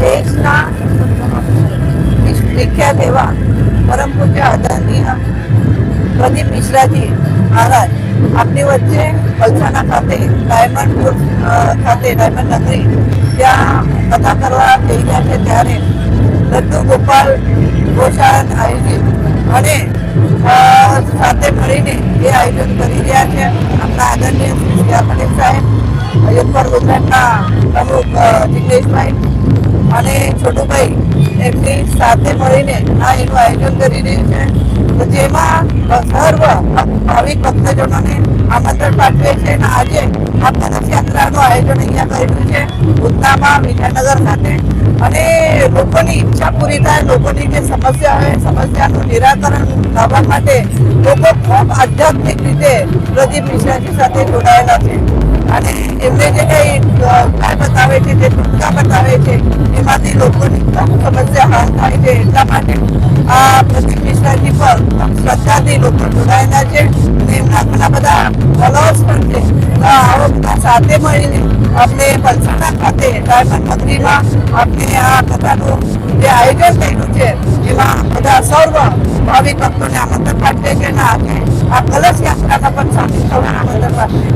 દેશના વિખ્યાત એવા પરમ પૂજ્ય આદરણીય પ્રદીપ મિશ્રાજી મહારાજ, આપની વચ્ચે વલસાડા ખાતે ડાયમંડ ખાતે ડાયમંડ નગરી, ત્યાં કથા કરવા જઈ રહ્યા છે ત્યારે દત્તુ ગોપાલ ગોશાળાને આયોજિત અને સાથે મળીને એ આયોજન કરી રહ્યા છે. આપણા આદરણીય પટેલ સાહેબ, અયોધ્યા ગુજરાતના પ્રમુખ જિગ્નેશભાઈ છોટુભાઈ એમની સાથે મળીને આ એનું આયોજન કરી રહ્યું છે. તો જેમાં સર્વ ભાવિક ભક્તજનોને આમંત્રણ પાઠવે છે અને આજે આ પદયાત્રાનું આયોજન અહીંયા કરેલું છે ઉધનામાં વિજયનગર ખાતે. અને લોકોની ઈચ્છા પૂરી થાય, લોકોની જે સમસ્યા હોય, સમસ્યાનું નિરાકરણ લાવવા માટે લોકો ખૂબ આધ્યાત્મિક રીતે પ્રદીપ મિશ્રાજી સાથે જોડાયેલા છે. અને એમને જે કઈ ઉપાય બતાવે છે, જે ટૂંકા બતાવે છે, એમાંથી લોકોની સમસ્યા હલ થાય છે. એટલા માટે આ પ્રદીપ મિશ્રાજી પર શ્રદ્ધાથી લોકો જોડાયેલા છે. અને એમના ઘણા બધા ફોલોઅર્સ પણ છે. આવો બધા સાથે મળીને આપણે પલસાણા ખાતે ડાયમંડ મંદિરમાં આપણે આ કથાનું જે આયોજન થયેલું છે, એમાં બધા સર્વ ભાવિક ભક્તોને આમંત્રણ પાઠવે છે ના આજે આ કલશ યાત્રામાં પણ સામેલ થવાના આમંત્રણ પાઠવે છે નમસ્કાર